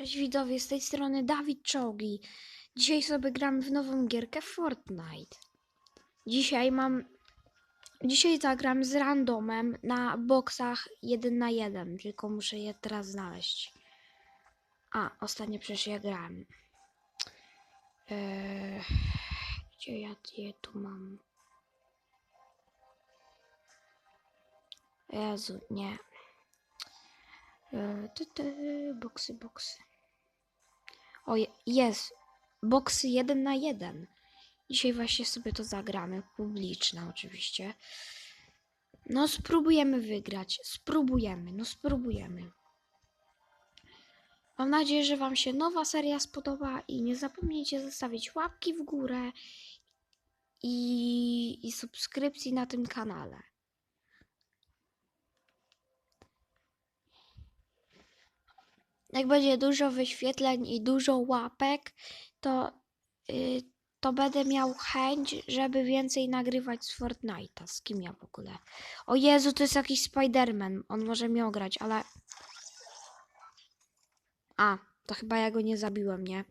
Cześć widzowie, z tej strony Dawid Czołgi. Dzisiaj sobie gramy w nową gierkę Fortnite. Dzisiaj mam... Dzisiaj zagram z randomem na boksach 1 na 1, tylko muszę je teraz znaleźć. A, ostatnio przecież ja grałem. Eee, gdzie ja je tu mam? Jezu, nie. Eee, ty, ty, boksy, boksy. O, je- jest. Boksy 1 na 1. Dzisiaj właśnie sobie to zagramy. Publiczne oczywiście. No spróbujemy wygrać. Spróbujemy. No spróbujemy. Mam nadzieję, że Wam się nowa seria spodoba i nie zapomnijcie zostawić łapki w górę i, i subskrypcji na tym kanale. Jak będzie dużo wyświetleń i dużo łapek, to, y, to będę miał chęć, żeby więcej nagrywać z Fortnite'a. Z kim ja w ogóle? O Jezu, to jest jakiś Spiderman. On może mnie ograć, ale. A, to chyba ja go nie zabiłem, nie?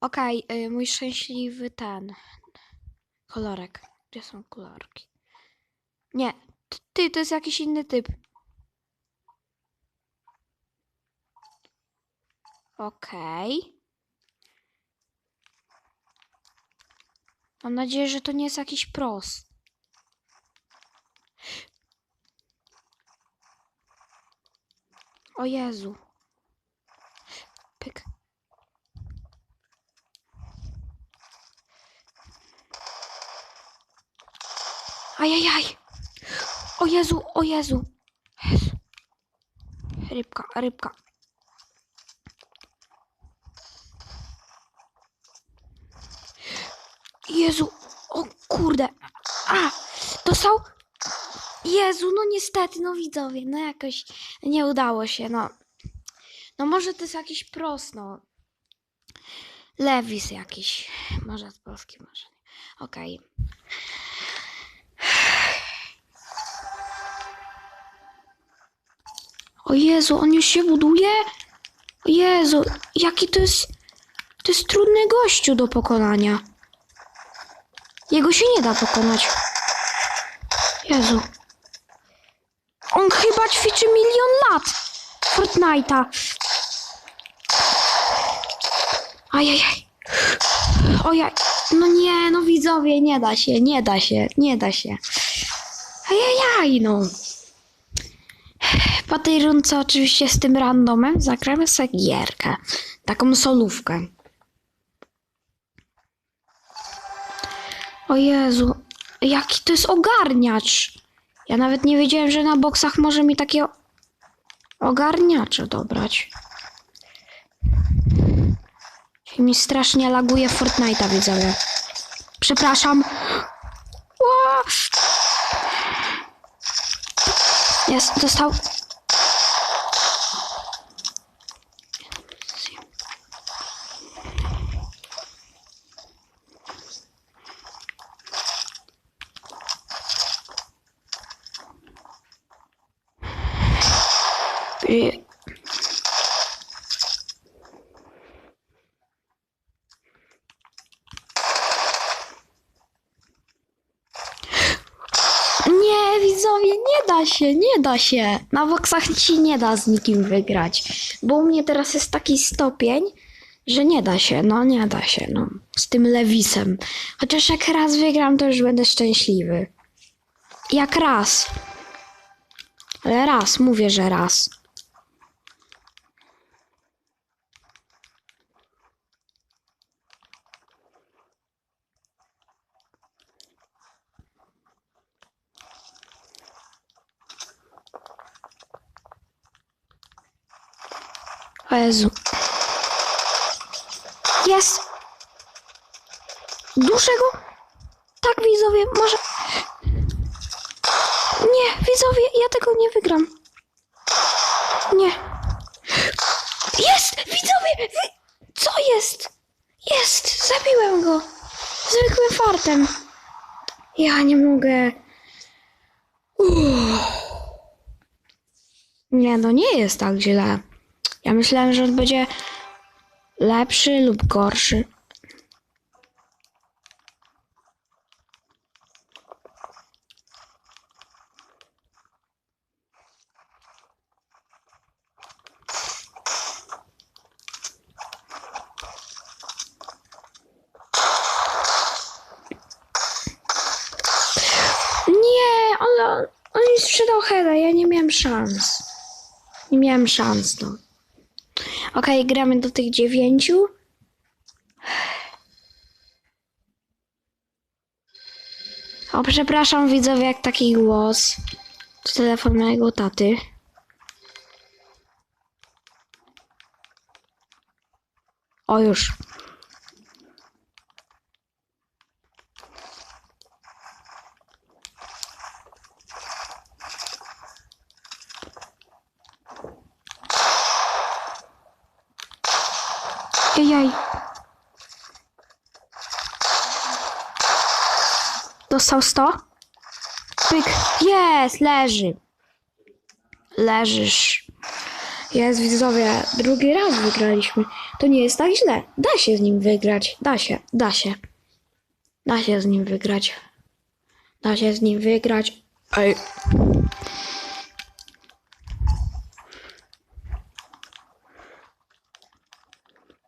Okej, y, mój szczęśliwy ten. Kolorek. Gdzie są kolorki? Nie, ty, to jest jakiś inny typ. Okej. Mam nadzieję, że to nie jest jakiś pros. O Jezu. Pyk. Ajajaj. O Jezu, o Jezu. Jezu. Rybka, rybka. Jezu, o kurde. A, dostał? Jezu, no niestety, no widzowie, no jakoś nie udało się, no. No może to jest jakiś pros, no. Lewis jakiś. Może z Polski, może nie. Okej. O Jezu, on już się buduje? O Jezu, jaki to jest... To jest trudny gościu do pokonania. Jego się nie da pokonać. Jezu. On chyba ćwiczy milion lat. Fortnite'a. Ajajaj. Ojaj. No nie, no widzowie, nie da się, nie da się, nie da się. Ajajaj, no. Po tej rundce oczywiście z tym randomem zagramy sobie gierkę. Taką solówkę. O Jezu, jaki to jest ogarniacz. Ja nawet nie wiedziałem, że na boksach może mi takie ogarniacze dobrać. Się mi strasznie laguje Fortnite'a, widzowie. Przepraszam. Ła! Jest, dostał. Nie, widzowie, nie da się, nie da się. Na boksach ci nie da z nikim wygrać. Bo u mnie teraz jest taki stopień, że nie da się, no nie da się, no. Z tym Lewisem. Chociaż jak raz wygram, to już będę szczęśliwy. Jak raz. Ale raz, mówię, że raz. O Jezu. Jest! Duszę go? Tak, widzowie, może... Nie, widzowie, ja tego nie wygram. Nie. Jest! Widzowie! Co jest? Jest! Zabiłem go! Zwykłym fartem. Ja nie mogę. Uff. Nie, no nie jest tak źle. Ja myślałem, że on będzie lepszy lub gorszy. Nie, on, on mi sprzedał heada, ja nie miałem szans. Nie miałem szans, no. Okej, gramy do tych dziewięciu. O, przepraszam widzowie, jak taki głos. To telefon mojego taty. O, już. Dostał 100? Pyk. Jest, leży. Leżysz. Jest, widzowie, drugi raz wygraliśmy. To nie jest tak źle. Da się z nim wygrać. Da się, da się. Da się z nim wygrać. Da się z nim wygrać. Ej.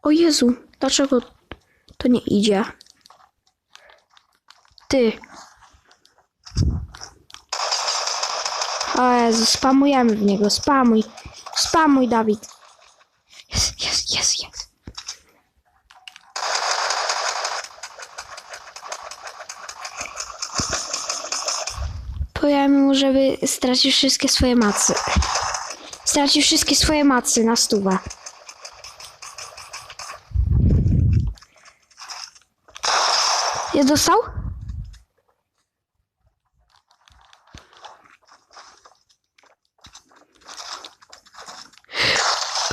O Jezu, dlaczego to nie idzie? Ty. O Jezu, spamujemy w niego, spamuj. Spamuj, Dawid. Jest, jest, jest, jest. Powiem mu, żeby stracił wszystkie swoje macy. Stracił wszystkie swoje macy na stówę. Je dostał?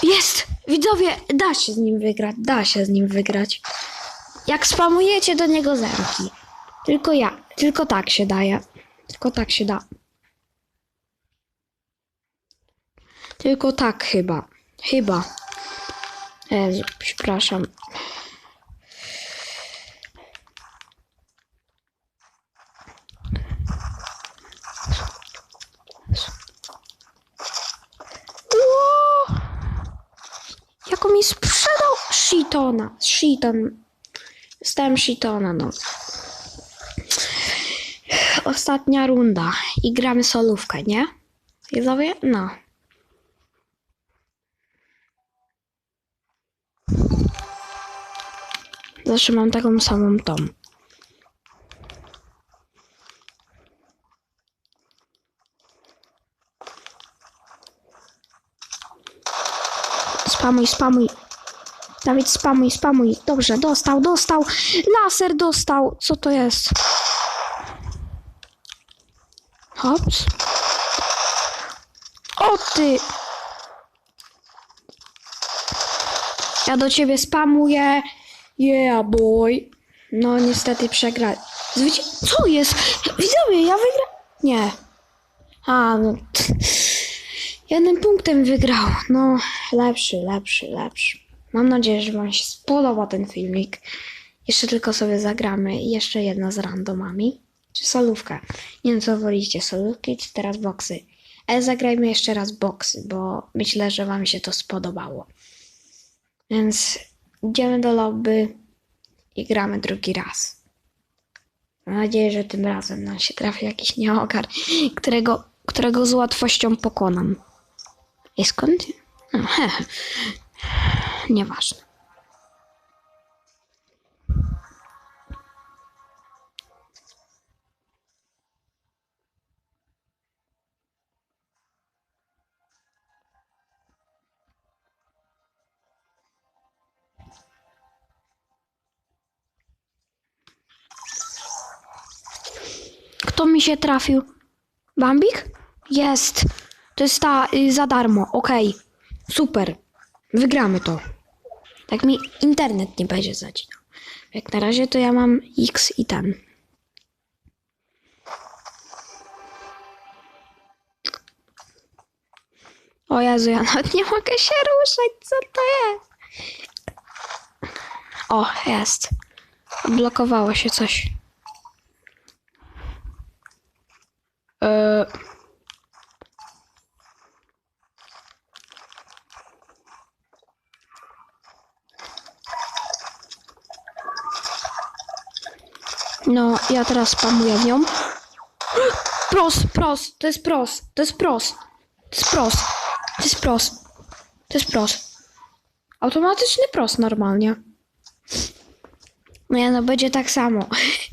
Jest! Widzowie, da się z nim wygrać, da się z nim wygrać. Jak spamujecie do niego zerki. Tylko ja, tylko tak się daje. Tylko tak się da. Tylko tak chyba. Chyba. Jezu, przepraszam. Ło! Jak on mi sprzedał shitona. Shiton. Dostałem shitona, no. Ostatnia runda. I gramy solówkę, nie? Widzowie? No. Zawsze mam taką samą tą. Spamuj, spamuj. Dawid, spamuj, spamuj. Dobrze, dostał, dostał. Laser dostał. Co to jest? Hops. O ty! Ja do ciebie spamuję. Yeah, boy. No niestety przegra. Zwyci... Co jest? Widzowie, ja wygra... Nie. A, no... Jednym punktem wygrał. No, lepszy, lepszy, lepszy. Mam nadzieję, że Wam się spodoba ten filmik. Jeszcze tylko sobie zagramy. Jeszcze jedna z randomami. Czy solówka? Nie wiem, co wolicie, solówki czy teraz boksy. Ale zagrajmy jeszcze raz boksy, bo myślę, że Wam się to spodobało. Więc idziemy do lobby i gramy drugi raz. Mam nadzieję, że tym razem nam się trafi jakiś nieogar, którego, którego z łatwością pokonam. I skąd? Nieważne. Kto mi się trafił? Bambik? Jest. To jest ta y, za darmo. Okej. Super. Wygramy to. Tak mi internet nie będzie zacinał. Jak na razie to ja mam X i ten. O Jezu, ja nawet nie mogę się ruszać, co to jest? O, jest. Blokowało się coś. Yy. No, ja teraz spamuję w nią. Pros, pros, to jest pros, to jest pros, to jest pros, to jest pros, to jest pros. Automatyczny pros normalnie. No ja no będzie tak samo.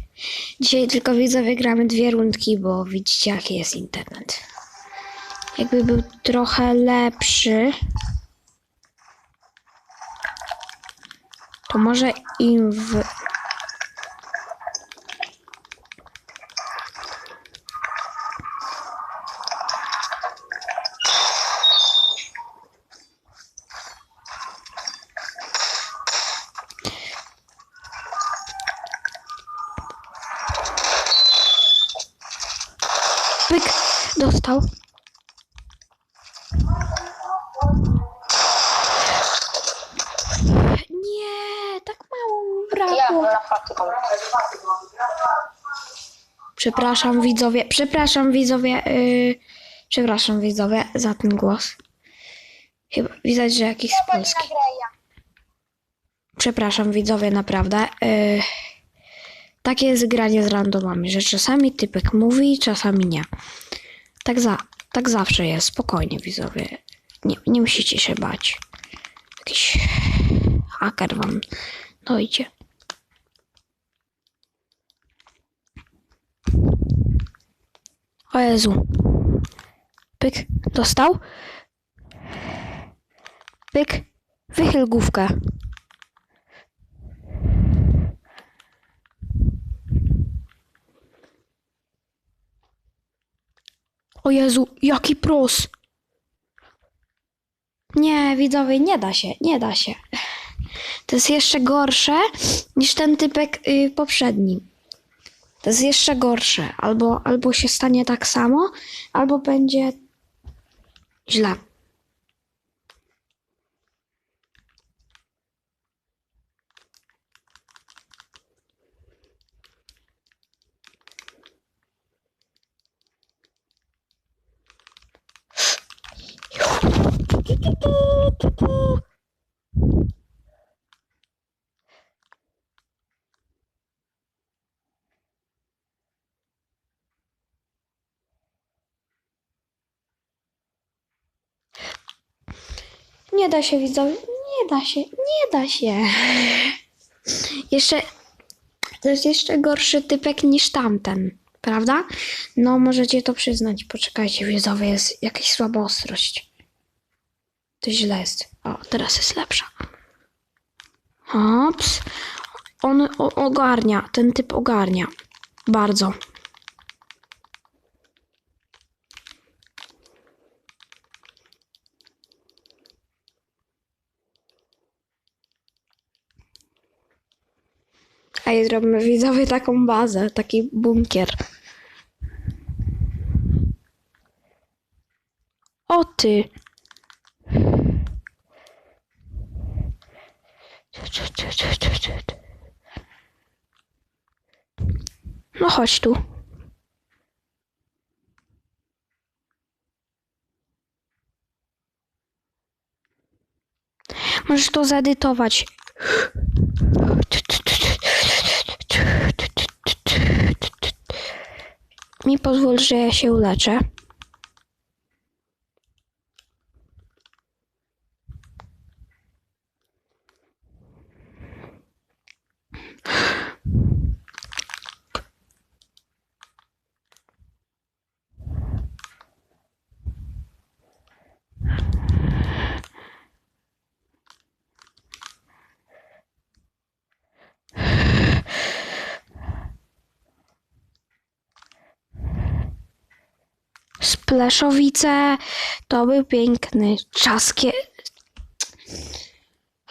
Dzisiaj tylko widzowie gramy dwie rundki, bo widzicie jaki jest internet. Jakby był trochę lepszy, to może im w... Pyk, dostał. Nie, tak mało mu brakło. Przepraszam widzowie, przepraszam widzowie, yy, przepraszam widzowie za ten głos. Chyba widać, że jakiś z Polski. Przepraszam widzowie, naprawdę. Yy, takie jest granie z randomami, że czasami typek mówi, czasami nie. Tak, za, tak zawsze jest, spokojnie widzowie. Nie, nie musicie się bać. Jakiś haker wam dojdzie. O Jezu. Pyk, dostał. Pyk, wychyl główkę. O Jezu, jaki pros. Nie, widzowie, nie da się, nie da się. To jest jeszcze gorsze niż ten typek y, poprzedni. To jest jeszcze gorsze. Albo, albo się stanie tak samo, albo będzie źle. Nie da się, widzowie. Nie da się, nie da się. Jeszcze. To jest jeszcze gorszy typek niż tamten, prawda? No, możecie to przyznać. Poczekajcie, widzowie, jest jakaś słaba ostrość. To źle jest. O, teraz jest lepsza. Hops. On ogarnia, ten typ ogarnia. Bardzo. I zrobimy widzowie taką bazę, taki bunkier. O ty! No chodź tu. Możesz to zedytować. Mi pozwól, że ja się uleczę. Spleszowice to był piękny czas.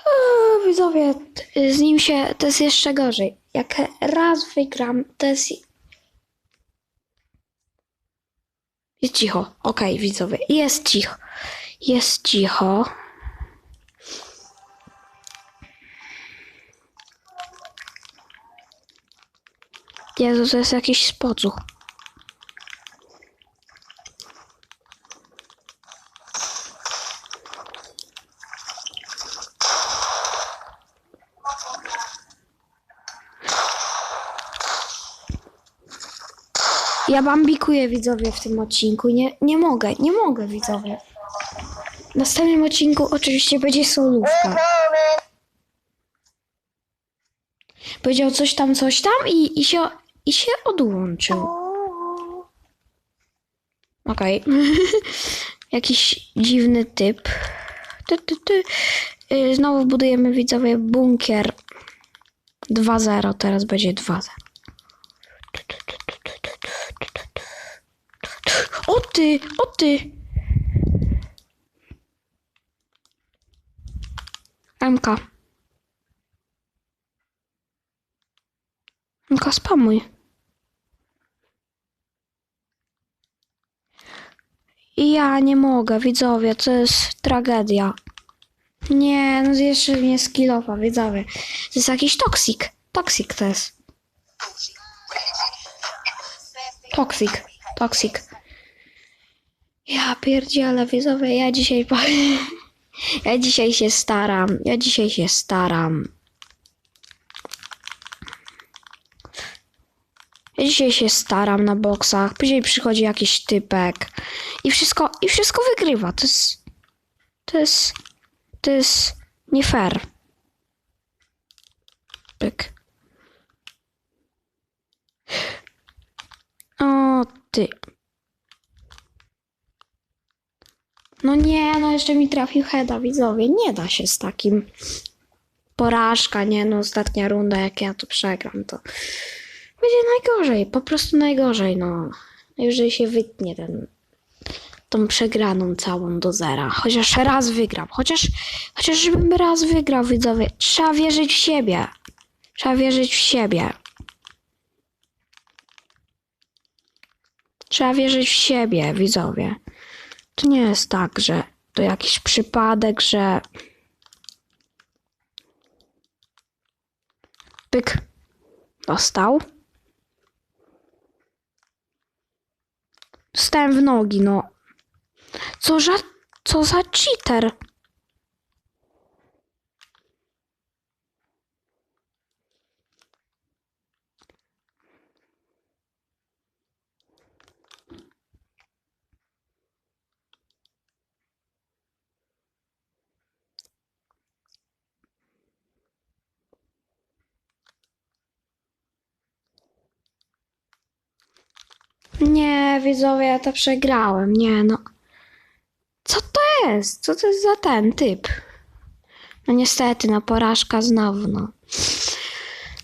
O, widzowie, z nim się to jest jeszcze gorzej. Jak raz wygram, to jest. Jest cicho. Okej, widzowie, jest cicho. Jest cicho. Jezu, to jest jakiś spocuch. Ja bambikuję widzowie w tym odcinku. Nie, nie mogę, nie mogę widzowie. W następnym odcinku oczywiście będzie solówka. Powiedział coś tam, coś tam i, i, się, i się odłączył. Okej. Jakiś dziwny typ. Ty, ty, ty. Znowu budujemy widzowie bunkier 2-0. Teraz będzie 2-0. Ty, o ty! MK. MK, spamuj. Ja nie mogę, widzowie, to jest tragedia. Nie, no jeszcze mnie skillowa, widzowie. To jest jakiś toksik. Toksik to jest. Toksik, toksik. Ja pierdzielę, widzowie, ja dzisiaj... po- Ja dzisiaj się staram, ja dzisiaj się staram. Ja dzisiaj się staram na boksach, później przychodzi jakiś typek i wszystko, i wszystko wygrywa. To jest, to jest, to jest nie fair. Pyk. O, ty. No nie, no jeszcze mi trafił heada, widzowie. Nie da się z takim. Porażka, nie no, ostatnia runda, jak ja tu przegram, to będzie najgorzej, po prostu najgorzej, no. Jeżeli się wytnie ten, tą przegraną całą do zera. Chociaż raz wygram, chociaż, chociaż żebym raz wygrał, widzowie. Trzeba wierzyć w siebie. Trzeba wierzyć w siebie. Trzeba wierzyć w siebie, widzowie. To nie jest tak, że to jakiś przypadek, że. Pyk. Dostał. Dostałem w nogi, no. Co za. Co za cheater? Nie, widzowie, ja to przegrałem. Nie, no. Co to jest? Co to jest za ten typ? No niestety, no porażka znowu, no.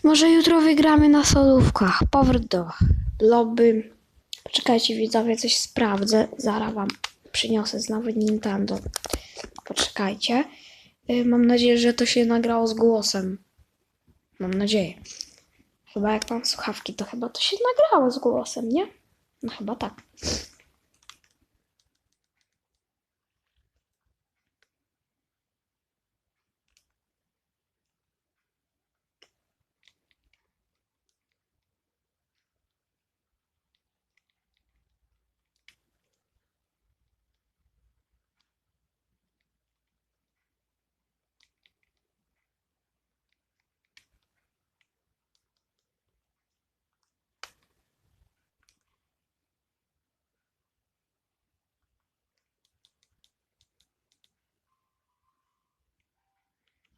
Może jutro wygramy na solówkach. Powrót do lobby. Poczekajcie, widzowie, coś sprawdzę. Zaraz wam przyniosę znowu Nintendo. Poczekajcie. Y, Mam nadzieję, że to się nagrało z głosem. Mam nadzieję. Chyba jak mam słuchawki, to chyba to się nagrało z głosem, nie? No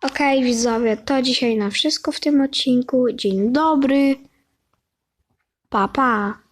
Okej, widzowie, to dzisiaj na wszystko w tym odcinku. Dzień dobry. Pa, pa.